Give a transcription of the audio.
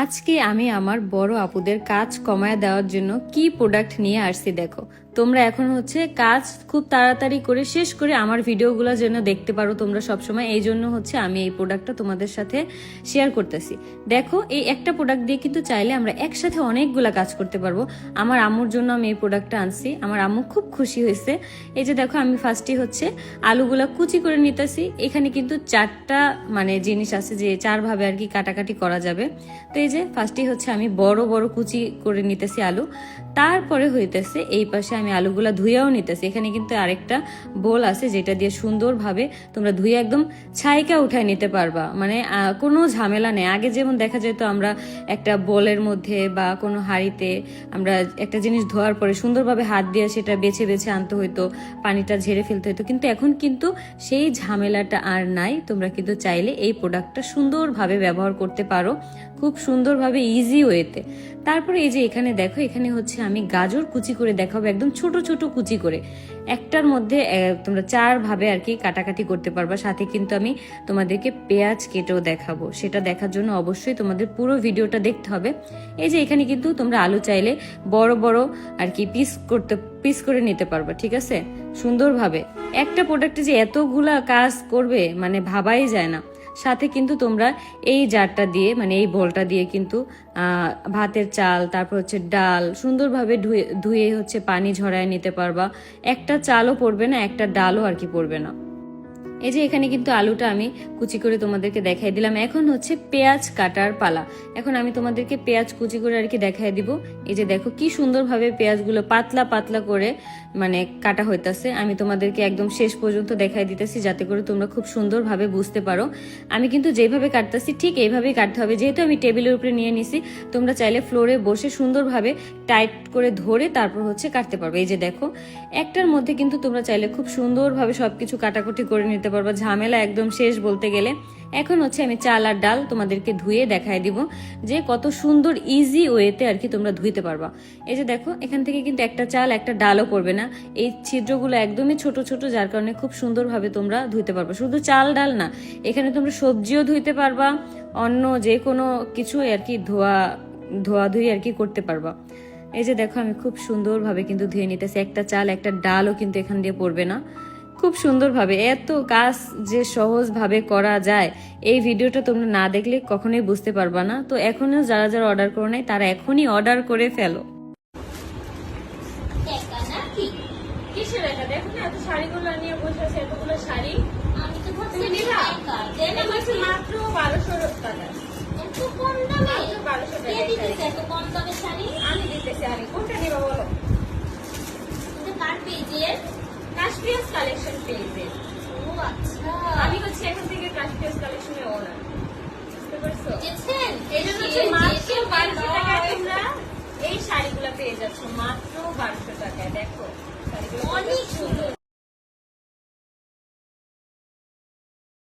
আজকে আমি আমার বড় আপুদের কাজ কমায় দেওয়ার জন্য কি প্রোডাক্ট নিয়ে আসছি দেখো। তোমরা এখন হচ্ছে কাজ খুব তাড়াতাড়ি করে শেষ করে আমার ভিডিওগুলো যেন দেখতে পারো তোমরা সবসময়। এই জন্য হচ্ছে আমি এই প্রোডাক্টটা তোমাদের সাথে শেয়ার করতেছি। দেখো, এই একটা প্রোডাক্ট দিয়ে কিন্তু চাইলে আমরা একসাথে অনেকগুলা কাজ করতে পারব। আমার আম্মুর জন্য আমি এই প্রোডাক্টটা আনছি। আমার আম্মু খুব খুশি হয়েছে। এই যে দেখো, আমি ফার্স্টই হচ্ছে আলুগুলা কুচি করে নিতেছি। এখানে কিন্তু চারটা মানে জিনিস আছে যে চারভাবে আর কি কাটাকাটি করা যাবে। তো এই যে ফার্স্টই হচ্ছে আমি বড় বড় কুচি করে নিতেছি আলু। তারপরে হইতেছে এই পাশে আমি আলুগুলা ধুয়েও নিতেছি। এখানে কিন্তু আরেকটা বোল আছে যেটা দিয়ে সুন্দরভাবে তোমরা ধুয়ে একদম ছাইকা উঠায় নিতে পারবা। মানে কোনো ঝামেলা নেই। আগে যেমন দেখা যেত আমরা একটা বোলের মধ্যে বা কোনো হাঁড়িতে আমরা একটা জিনিস ধোয়ার পরে সুন্দরভাবে হাত দিয়ে সেটা বেছে বেছে আনতে হইতো, পানিটা ঝেড়ে ফেলতে হতো কিন্তু এখন কিন্তু সেই ঝামেলাটা আর নাই। তোমরা কিন্তু চাইলে এই প্রোডাক্টটা সুন্দরভাবে ব্যবহার করতে পারো। খুব সুন্দরভাবে, ইজি ওয়েতে। তারপরে এই যে এখানে দেখো, এখানে হচ্ছে আমি গাজর কুচি করে দেখাবো। একদম ছোট ছোট কুচি করে। একটার মধ্যে তোমরা চার ভাবে আর কি কাটাকাটি করতে পারবা। সাথে কিন্তু আমি তোমাদেরকে পেঁয়াজ কেটেও দেখাবো। সেটা দেখার জন্য অবশ্যই তোমাদের পুরো ভিডিওটা দেখতে হবে। এই যে এখানে কিন্তু তোমরা আলু চাইলে বড় বড় আর কি পিস করতে পিস করে নিতে পারবা, ঠিক আছে? সুন্দরভাবে। একটা প্রোডাক্টে যে এতগুলা কাজ করবে মানে ভাবাই যায় না। সাথে কিন্তু তোমরা এই জারটা দিয়ে মানে এই বোলটা দিয়ে কিন্তু ভাতের চাল, তারপর হচ্ছে ডাল সুন্দরভাবে ধুয়ে ধুয়ে হচ্ছে পানি ঝরায় নিতে পারবা। একটা চালও পড়বে না, একটা ডালও আর কি পড়বে না। এই যে এখানে কিন্তু আলুটা আমি কুচি করে তোমাদেরকে দেখাই দিলাম। এখন হচ্ছে পেঁয়াজ কাটার পালা। এখন আমি তোমাদেরকে পেঁয়াজ কুচি করে আর কি দেখাই দিব। এই যে দেখো কি সুন্দরভাবে পেঁয়াজগুলো পাতলা পাতলা করে মানে কাটা হইতাছে। আমি তোমাদেরকে একদম শেষ পর্যন্ত দেখাই দিতেছি যাতে করে তোমরা খুব সুন্দরভাবে বুঝতে পারো। আমি কিন্তু যেভাবে কাটতেছি ঠিক এইভাবেই কাটতে হবে। যেহেতু আমি টেবিলের উপরে নিয়ে নিছি, তোমরা চাইলে ফ্লোরে বসে সুন্দরভাবে টাইট করে ধরে তারপর হচ্ছে কাটতে পারবে। এই যে দেখো, একটার মধ্যে কিন্তু তোমরা চাইলে খুব সুন্দরভাবে সবকিছু কাটাকুটি করে নিতে পারবা। ঝামেলা একদম শেষ বলতে গেলে। এখন হচ্ছে আমি চাল আর ডাল তোমাদেরকে ধুয়ে দেখাই দিব যে কত সুন্দর ইজি ওয়েতে আর কি তোমরা ধুইতে পারবা। এই যে দেখো, এখান থেকে কিন্তু একটা চাল, একটা ডালও পড়বে না। এই ছিদ্রগুলো একদমই ছোট ছোট, যার কারণে খুব সুন্দরভাবে তোমরা ধুইতে পারবা। শুধু চাল, ডাল না, এখানে তোমরা সবজিও ধুইতে পারবা, অন্য যে কোনো কিছু আর কি ধোয়া ধোয়া ধুই আর কি করতে পারবা। এই যে দেখো, আমি খুব সুন্দরভাবে কিন্তু ধুয়ে নিতেছি। একটা চাল, একটা ডালও কিন্তু এখান দিয়ে পড়বে না। খুব সুন্দরভাবে, এত কাজ যে সহজভাবে করা যায়, এই ভিডিওটা তোমরা না দেখলে কখনোই বুঝতে পারবা না। তো এখনও যারা যারা অর্ডার করে নাই, তারা এখনই অর্ডার করে ফেলো। শাড়িগুলো নিয়ে বসে আছে, এতগুলো শাড়ি আমি তো ভাবছি তুমি নিবা? টাকা দেন আমাকে মাত্র বারোশো টাকা এত কম দামে মাত্র 1200 কে টাকায় দিতেছে এত কম দামে শাড়ি আমি দিতেছি আমি কোনটা নিবা বলো এটা কার পেজের কাশ্মীর ও আচ্ছা আমি হচ্ছে এখন থেকে কাশ্মীর কালেকশনের ওনার বুঝতে পারছ দেখছেন এই জন্য হচ্ছে মাত্র বারোশো টাকায় তোমরা এই শাড়িগুলো পেয়ে যাচ্ছ মাত্র বারোশো টাকায় দেখো। শাড়িগুলো অনেক সুন্দর।